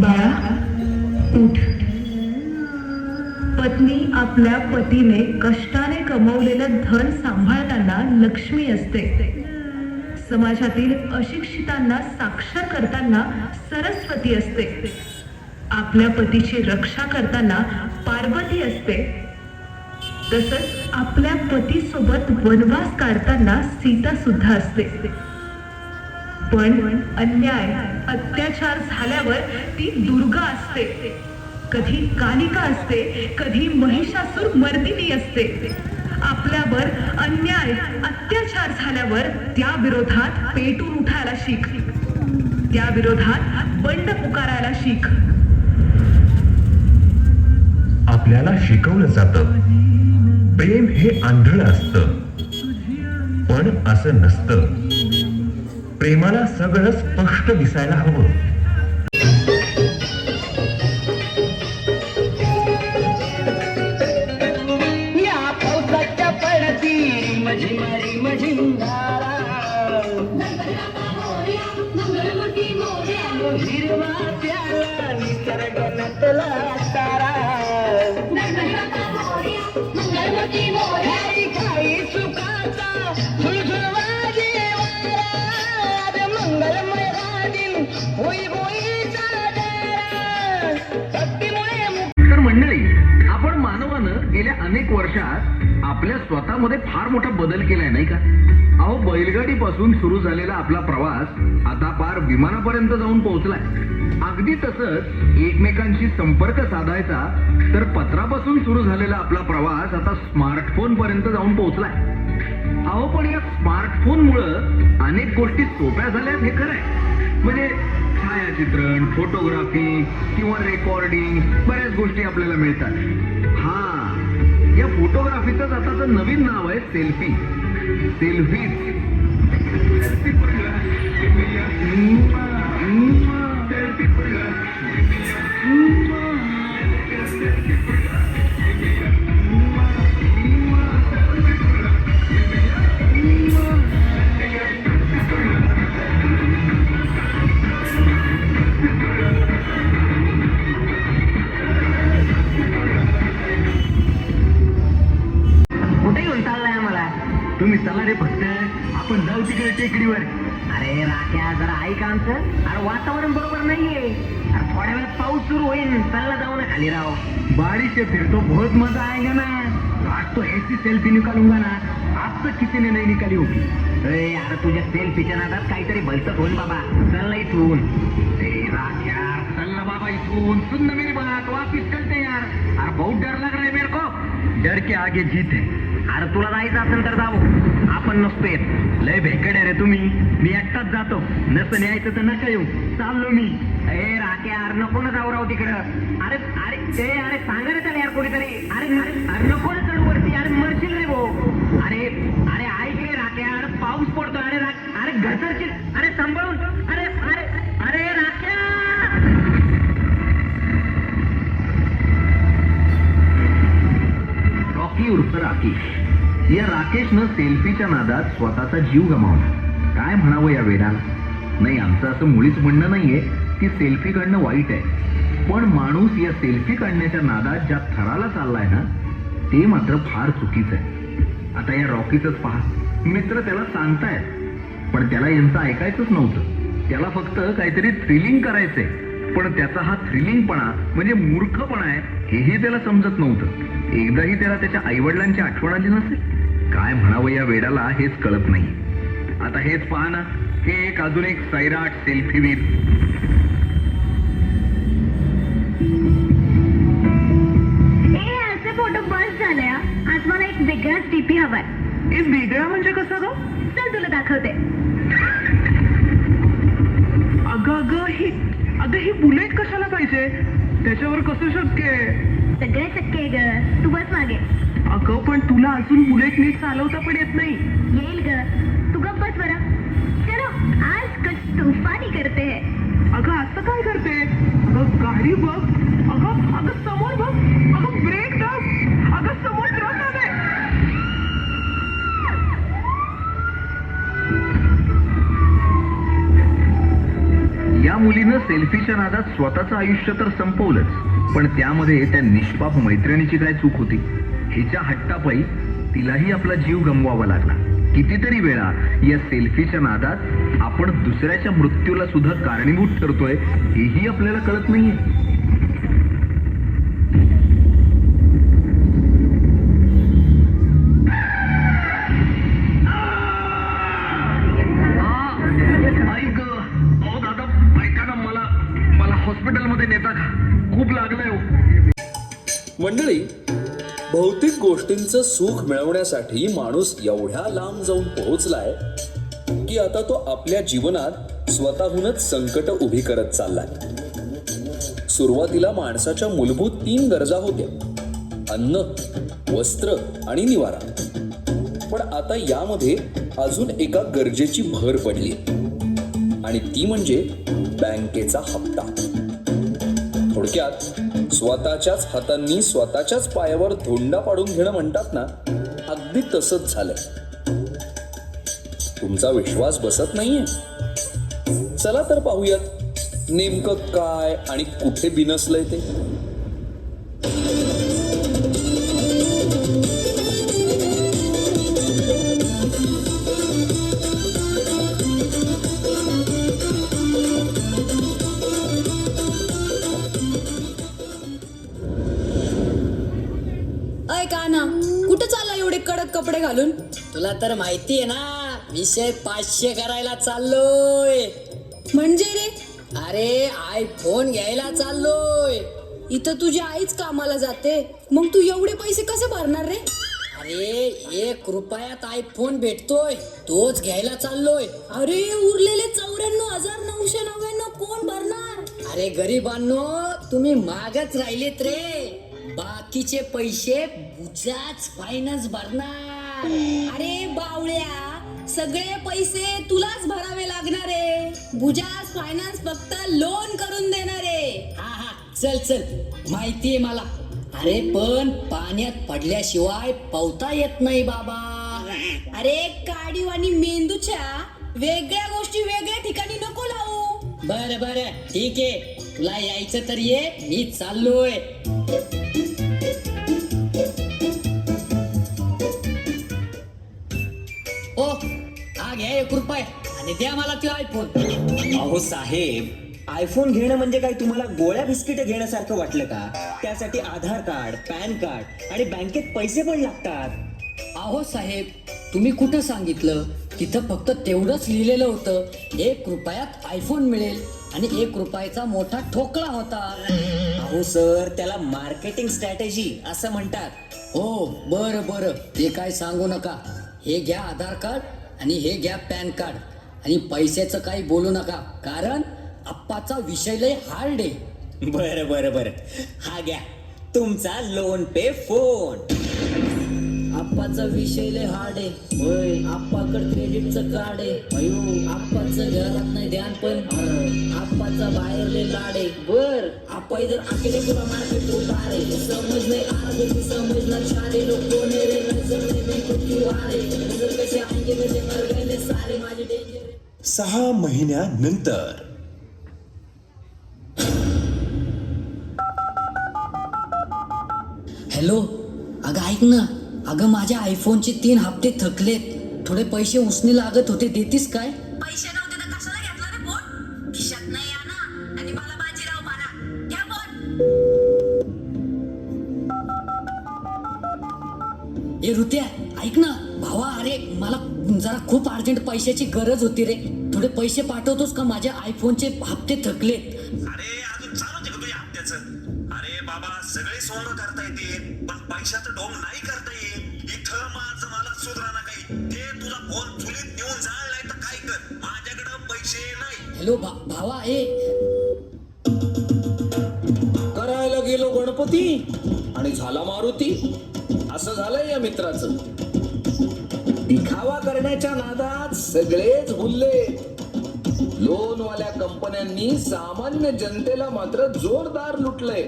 बाळा उठ. पत्नी आपल्या पतीने कष्टाने कमवलेलं धन सांभाळताना लक्ष्मी असते. समाजातील अशिक्षितांना साक्षर करताना सरस्वती असते. आपल्या पतीची रक्षा करताना पार्वती असते. तसंच आपल्या पतीसोबत वनवास काढताना सीता सुद्धा असते. पण अन्याय अत्याचार झाल्यावर ती दुर्गा असते. कधी कालिका असते कधी महिषासूर मर्दिनी असते. आपल्यावर अन्याय अत्याचार झाल्यावर त्या विरोधात पेटून उठायला शिक. त्या विरोधात बंड पुकारायला शिक. आपल्याला शिकवलं जातं. प्रेम हे आंधळ असत. पण असं नसतं. प्रेमाला सगळं स्पष्ट दिसायला हवं. या वर्षात आपल्या स्वतःमध्ये फार मोठा बदल केलाय नाही का? अहो बैलगाडी पासून सुरू झालेला आपला प्रवास आता पार विमानापर्यंत जाऊन पोहोचलाय. अगदी तसंच एकमेकांशी संपर्क साधायचा तर पत्रापासून सुरू झालेला आपला प्रवास आता स्मार्टफोन पर्यंत जाऊन पोहोचलाय. अहो पण या स्मार्टफोन मुळे अनेक गोष्टी सोप्या झाल्यात हे खरंय. म्हणजे छायाचित्रण फोटोग्राफी किंवा रेकॉर्डिंग बऱ्याच गोष्टी आपल्याला मिळतात. हा या फोटोग्राफीचं आताचं नवीन नाव आहे सेल्फी. सेल्फी चालला राव बारिश से फिर तो बहुत मजा आएगा ना. आज तो ऐसी सेल्फी निकालूंगा ना. आज तक किसी ने नहीं निकाली होगी. अरे अरे तुझ्या सेल्फीच्या नादात काहीतरी भलतच होईल बाबा. चल ना इथून. ए, राख यार. चल ना बाबा इथून. सुन ना मेरी बात. वापिस चलते यार. अरे बहुत डर लग रहा है मेरे को. डर के आगे जीत है. अरे तुला जायचं असेल तर जाऊ. आपण नसतोय लय भेकडे रे तुम्ही. मी एकटाच जातो. नसं न्यायचं तर नका येऊ. चाललो मी. ए राख्या अरे नको ना जाऊ राव तिकडं. अरे अरे अरे सांगा ना त्याला यार कोणीतरी. अरे अरे अरे नको ना चढू वरती अरे मरशील रे भाऊ. अरे अरे ऐक रे राख्या अरे पाऊस पडतो अरे अरे घसरशील अरे सांभाळून अरे अरे अरे राख्या! रॉकी उर्फ राकेश. या राकेशनं सेल्फीच्या नादात स्वतःचा जीव गमावला. काय म्हणावं या वेडाला? नाही आमचं असं मुळीच म्हणणं नाहीये की सेल्फी काढणं वाईट आहे. पण माणूस या सेल्फी काढण्याच्या नादात ज्या थराला चाललाय ना ते मात्र फार चुकीचं आहे. आता या रॉकीच पहा. मित्र त्याला सांगतायत पण त्याला यांचं ऐकायचंच नव्हतं. त्याला फक्त काहीतरी थ्रिलिंग करायचंय. पण त्याचा हा थ्रिलिंगपणा म्हणजे मूर्खपणा आहे हेही त्याला समजत नव्हतं. एकदाही त्याला त्याच्या आईवडिलांची आठवण आली नसेल? काय म्हणावं या वेडाला हेच कळत नाही. आता हेच पहा ना हे एक अजून एक सैराट सेल्फीवीर डीपी हवाय. हे वेगळा म्हणजे कसं ग? चल तुला दाखवते. अगं अगं ही अगं ही बुलेट कशाला पाहिजे? त्याच्यावर कसं शक्य आहे? सगळे शक्य आहे ग. तू बस मागे. अगं पण तुला अजून बुलेट नीट चालवता पण येत नाही. येईल ग. तू गप बस बरं. चलो आज कुछ तूफानी करते. हैं अगं असं काय करते? अगं गाडी बघ. सेल्फीच्या नादात स्वतःचं आयुष्य तर संपवलंच. पण त्यामध्ये त्या निष्पाप मैत्रिणीची काय चूक होती? हिच्या हट्टापायी तिलाही आपला जीव गमवावा लागला. कितीतरी वेळा या सेल्फीच्या नादात आपण दुसऱ्याच्या मृत्यूला सुद्धा कारणीभूत ठरतोय हेही आपल्याला कळत नाहीये. हॉस्पिटलमध्ये का खूप लागलंय हो. मंडळी भौतिक गोष्टींचं सुख मिळवण्यासाठी माणूस एवढ्या लांब जाऊन पोहोचलाय की आता तो आपल्या जीवनात स्वतःहूनच संकट उभी करत चाललाय. सुरुवातीला माणसाच्या मूलभूत तीन गरजा होत्या. अन्न वस्त्र आणि निवारा. पण आता यामध्ये अजून एका गरजेची भर पडली. आणि ती म्हणजे बँकेचा हप्ता. थोडक्यात. स्वतःच्याच हातांनी स्वतःच्याच पायावर धोंडा पाडून घेणं म्हणतात ना अगदी तसंच झालंय. तुमचा विश्वास बसत नाहीये? चला तर पाहूयात नेमकं काय आणि कुठे बिनसलंय ते? घालून? तुला तर माहिती आहे ना विषय पाचशे करायला चाललोय. म्हणजे रे? अरे आयफोन घ्यायला चाललोय. इथं तुझी आईच कामाला जाते. मग तू एवढे पैसे कसे भरणार रे? अरे एक रुपयात आयफोन भेटतोय. तोच घ्यायला चाललोय. अरे उरलेले चौऱ्याण्णव हजार नऊशे नव्याण्णव कोण भरणार? अरे गरिबांनो तुम्ही मागच राहिलेत रे. बाकीचे पैसे बुजाच फायनान्स भरणार. अरे बावळ्या सगळे पैसे तुलाच भरावे लागणार आहे. बुजास फायनान्स फक्त लोन करून देणार आहे. हा हा चल चल माहितीये मला. अरे पण पाण्यात पडल्याशिवाय पवता येत नाही बाबा. अरे काडीव आणि मेंदूच्या वेगळ्या गोष्टी वेगळ्या ठिकाणी नको लावू. बर बर ठीक आहे. तुला यायचं तर ये मी चाललोय. आणि द्या मला तो आयफोन अहो साहेब आयफोन घेणं म्हणजे काय? तुम्हाला गोळ्या बिस्किट घेण्यासारखं वाटलं का? त्यासाठी आधार कार्ड पॅन कार्ड आणि बँकेत पैसे पण लागतात. अहो साहेब तुम्ही कुठं सांगितलं? तिथं फक्त तेवढंच लिहिलेलं होतं एक रुपयात आयफोन मिळेल आणि एक रुपयाचा मोठा ठोकळा होता. अहो सर त्याला मार्केटिंग स्ट्रॅटेजी असं म्हणतात. हो बरं बरं ते काय सांगू नका. हे घ्या आधार कार्ड आणि हे घ्या पॅन कार्ड. आणि पैशाचं काही बोलू नका कारण आप्पाचा विषय लय हार्ड आहे. बरं बरं बरं. हा घ्या. तुमचा लोन पे फोन. आप्पाचा विषय लय हार्ड आहे. होय. आप्पाकड क्रेडिटचं कार्ड आहे. अयो. आप्पाचं घरात नाही ध्यान पण. आप्पाचा बाहेर लय लाड आहे. बर. आप्पा इधर आकडे तुला मार्केट उतारे समज नाही आगे समजणार शाळे लोक कोण आहे रे नजर नाही मी कुठली वारे नजर कसे आएंगे कसे मर गए सारे माझे डेंजर सहा महिन्यानंतर. हॅलो अगं ऐक ना. अगं माझ्या आयफोनचे तीन हप्ते थकलेत. थोडे पैसे उसने लागत होते देतीस काय? पैसे नव्हते तर कशाला घेतला रे फोन? खिशात नाही या ना. आणि मला बाजीराव बारा घ्या फोन. ए ऋत्या ऐक ना. भावा अरे मला जरा खूप अर्जंट पैशाची गरज होती रे. थोडे पैसे पाठवतोस का? माझ्या आयफोनचे हप्ते थकलेत. अरे अजून चालूच बाबा सगळे सोंग करता येते पण पैशाचं डोंग नाही करता येत. इथं माझं मला सुधरा ना काही ते तुझा फोन चुलीत नेऊन जाळलाय तर काय कर? माझ्याकडं पैसे नाही. हॅलो भा भावा ए. करायला गेलो गणपती आणि झाला मारुती. असं झालंय या मित्राचं. दिखावा करण्याच्या नादात सगळेच भुलले. लोनवाल्या कंपन्यांनी सामान्य जनतेला मात्र जोरदार लुटलंय.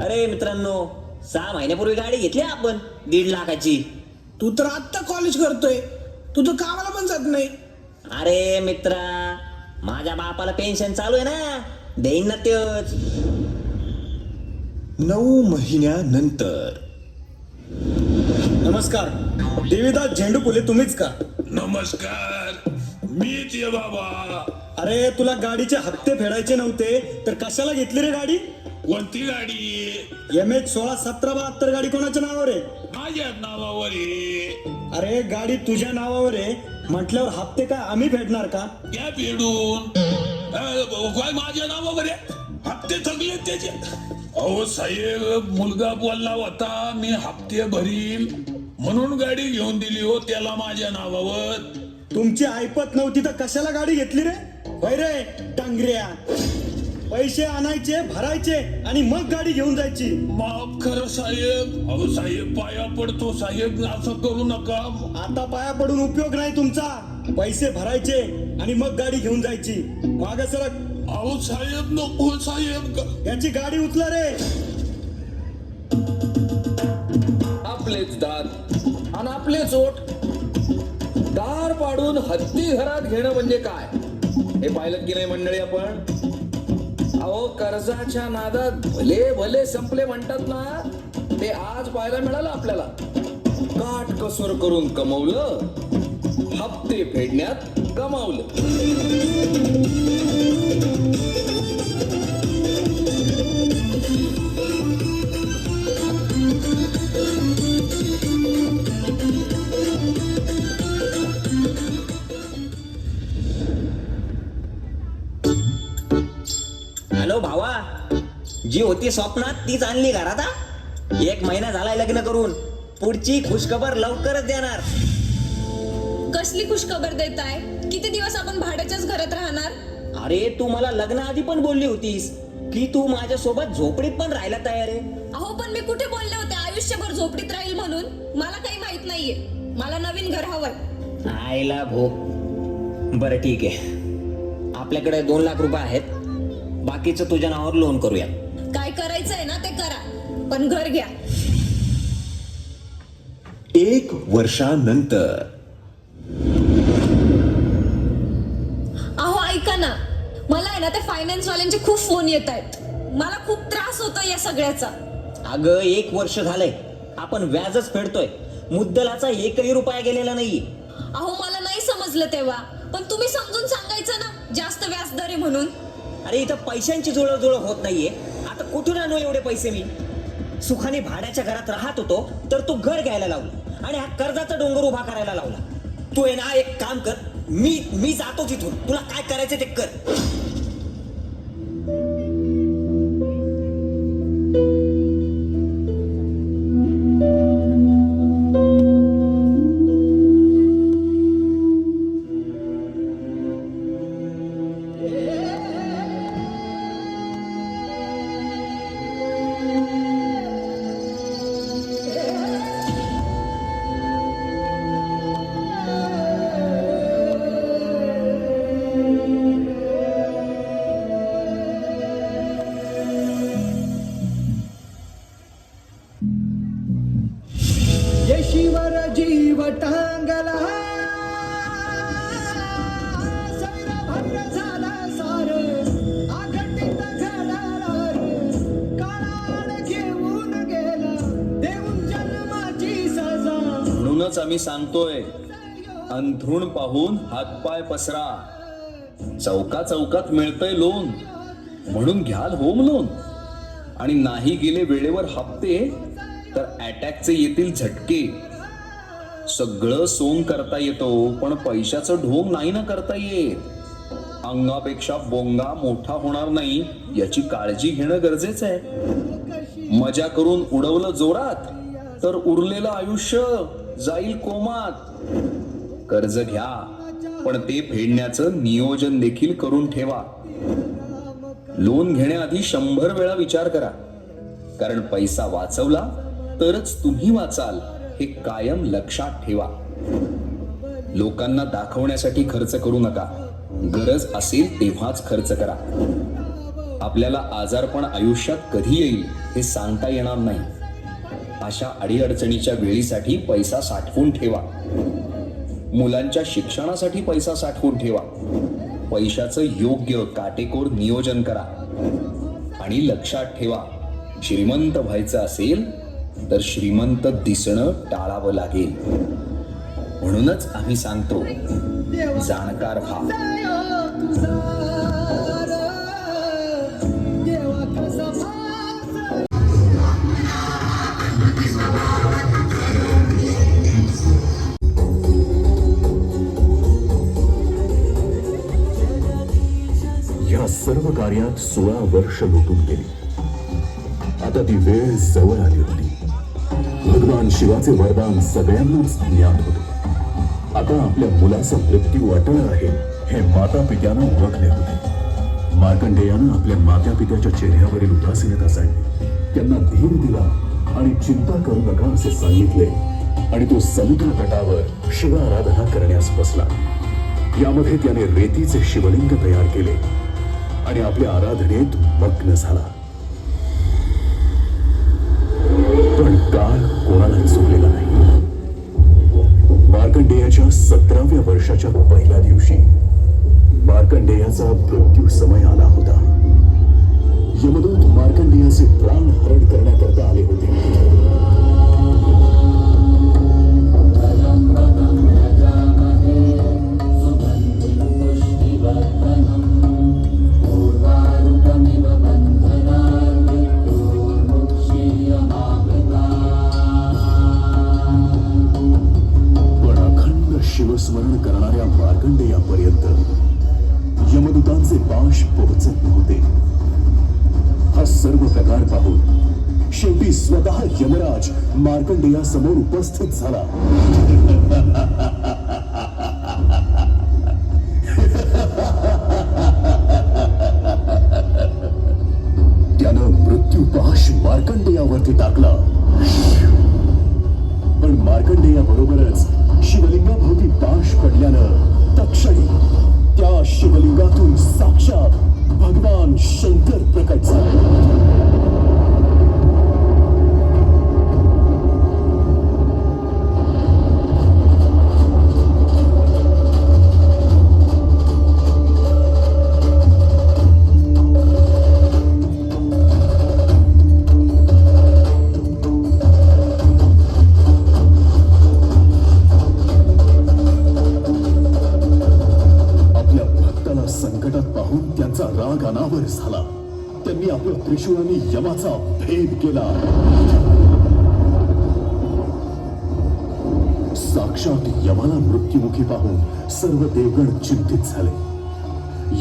अरे मित्रांनो सहा महिन्यापूर्वी गाडी घेतली आपण दीड लाखाची. तू तर आत्ता कॉलेज करतोय. तू तर कामाला पण जात नाही. अरे मित्रा माझ्या बापाला पेन्शन चालू आहे ना. देईन ना त्योच नऊ महिन्यानंतर. नमस्कार. देवीदास झेंडू फुले तुम्हीच का? नमस्कार. मीच ये बाबा. अरे तुला गाडीचे हप्ते फेडायचे नव्हते तर कशाला घेतली रे गाडी? कोणती गाडी? एम एच सोळा सतरा बहात्तर गाडी कोणाच्या नावावर आहे? माझ्या नावावर आहे. अरे गाडी तुझ्या नावावर आहे. म्हटल्यावर हप्ते काय आम्ही फेडणार का? घ्या फेडून. काय माझ्या नावावर हप्ते थकले त्याचे. अहो साहेब मुलगा बोलला होता मी हप्ते भरील म्हणून गाडी घेऊन दिली हो त्याला माझ्या नावावर. तुमची ऐपत नव्हती तर कशाला गाडी घेतली रे? होय रे टांगऱ्या. पैसे आणायचे भरायचे आणि मग गाडी घेऊन जायची. माफ खरं साहेब. अहो साहेब पाया पडतो. साहेब असं करू नका. आता पाया पडून उपयोग नाही तुमचा. पैसे भरायचे आणि मग गाडी घेऊन जायची. माग सरक अहो साहेब नको साहेब. याची गाडी उचला रे. आपलेच दात आणि आपलेच ओठ. दार पाडून हत्ती घरात घेणं म्हणजे काय? हे पाहिलं की नाही मंडळी आपण? अहो कर्जाच्या नादात भले भले संपले म्हणतात ना ते आज पाहायला मिळालं आपल्याला. काट कसोर करून कमवलं हप्ते फेडण्यात कमावलं हॅलो भावा. जी होती स्वप्नात तीच आणली घरात हा? एक महिना झालाय लग्न करून. पुढची खुशखबर लवकरच देणार. कसली खुशखबर देताय? किती दिवस आपण भाड्याच्याच घरात राहणार? अरे तू मला लग्नाआधी पण बोलली होतीस. की तू माझ्या सोबत झोपडीत पण राहायला तयार आहे? अहो पण मी कुठे बोलले होते? आयुष्यभर झोपडीत राहील म्हणून? मला काही माहीत नाहीये. मला नवीन घर हवंय. आईला भो. बरं ठीक आहे. आपल्याकडे दोन लाख रुपये आहेत. बाकीचं तुझ्या नावावर लोन करूया. काय करायचंय ना ते करा पण घर घ्या. एक वर्षानंतर. अहो ऐका ना. मला आहे ना ते फायनान्स वाल्यांचे खूप फोन येत आहेत. मला खूप त्रास होतो या सगळ्याचा. अगं एक वर्ष झालंय. आपण व्याजच फेडतोय. मुद्दलाचा एकही रुपया गेलेला नाहीये. अहो मला नाही समजलं तेव्हा. पण तुम्ही समजून सांगायचं ना जास्त व्याज दर आहे म्हणून. अरे इथं पैशांची जुळवजुळव होत नाहीये. आता कुठून आणू एवढे पैसे मी? सुखाने भाड्याच्या घरात राहत होतो तर तू घर घ्यायला लावला आणि हा कर्जाचा डोंगर उभा करायला लावला. तू आहे ना एक काम कर. मी मी जातो तिथून. तुला काय करायचं ते कर. म्हणूनच आम्ही सांगतोय अंथरूण पाहून हातपाय पसरा. चौका चौकात मिळतंय लोन. म्हणून घ्याल होम लोन. आणि नाही गेले वेळेवर हप्ते तर अटॅकचे येतील झटके. सगळं सोंग करता येतो पण पैशाचं ढोंग नाही ना करता येत. अंगापेक्षा बोंगा मोठा होणार नाही याची काळजी घेणं गरजेचं आहे. मजा करून उडवलं जोरात तर उरलेलं आयुष्य. जाईल कोमात. कर्ज घ्या पण ते फेडण्याचं नियोजन देखील करून ठेवा. लोन घेण्याआधी शंभर वेळा विचार करा. कारण पैसा वाचवला तरच तुम्ही वाचाल हे कायम लक्षात ठेवा. लोकांना दाखवण्यासाठी खर्च करू नका. गरज असेल तेव्हाच खर्च करा. आपल्याला आजारपण आयुष्यात कधी येईल हे सांगता येणार नाही. अशा अडीअडचणीच्या वेळीसाठी पैसा साठवून ठेवा. मुलांच्या शिक्षणासाठी पैसा साठवून ठेवा. पैशाचं योग्य काटेकोर नियोजन करा आणि लक्षात ठेवा श्रीमंत व्हायचं असेल तर श्रीमंत दिसणं टाळावं लागेल. म्हणूनच आम्ही सांगतो जाणकार व्हा. सर्व कार्यात सोळा वर्ष लोटून गेली. आता ती वेळ जवळ आली होती. भगवान शिवाचे वरदान सगळ्यांनाच ज्ञात होते. आता आपल्या मुलाचा मृत्यू अटळ आहे हे माता पित्यानं ओळखले होते. मार्कंडेयानं आपल्या मात्या पित्याच्या चेहऱ्यावरील उदासीनता जाणली त्यांना धीर दिला आणि चिंता करू नका असे सांगितले. आणि तो समुद्र तटावर शिव आराधना करण्यास बसला. यामध्ये त्याने रेतीचे शिवलिंग तयार केले. आणि आपल्या आराधनेत मग्न झाला. पण काळ कोणालाही चुकलेला नाही. मार्कंडेयाच्या सतराव्या वर्षाच्या पहिल्या दिवशी मार्कंडेयाचा मृत्यू समय आला होता. झाला. त्यानं मृत्यू पाश मार्कंडेयावरती टाकला. पण मार्कंडेया बरोबरच शिवलिंगाभोवती पाश पडल्यानं तक्षणी त्या शिवलिंगातून साक्षात भगवान शंकर प्रकट झाले. त्रिशूळाने यमाचा भेद केला. साक्षात यमाला मृत्युमुखी पाहून सर्व देवगण चिंतित झाले.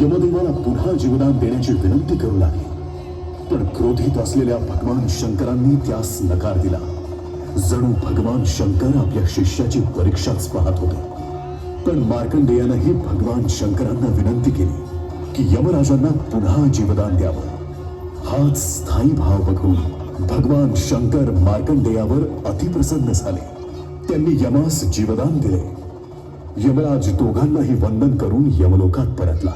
यमदेवाला पुन्हा जीवदान देण्याची विनंती करू लागले. पण क्रोधित असलेल्या भगवान शंकरांनी त्यास नकार दिला. जणू भगवान शंकर आपल्या शिष्याची परीक्षाच पाहत होते. पण मार्कंडेयानंही भगवान शंकरांना विनंती केली की यमराजांना पुन्हा जीवदान द्यावं. हाच स्थायी भाव बघून भगवान शंकर मार्कंडेयावर अतिप्रसन्न झाले. त्यांनी यमास जीवदान दिले. यमराज दोघांनाही वंदन करून यमलोकात परतला.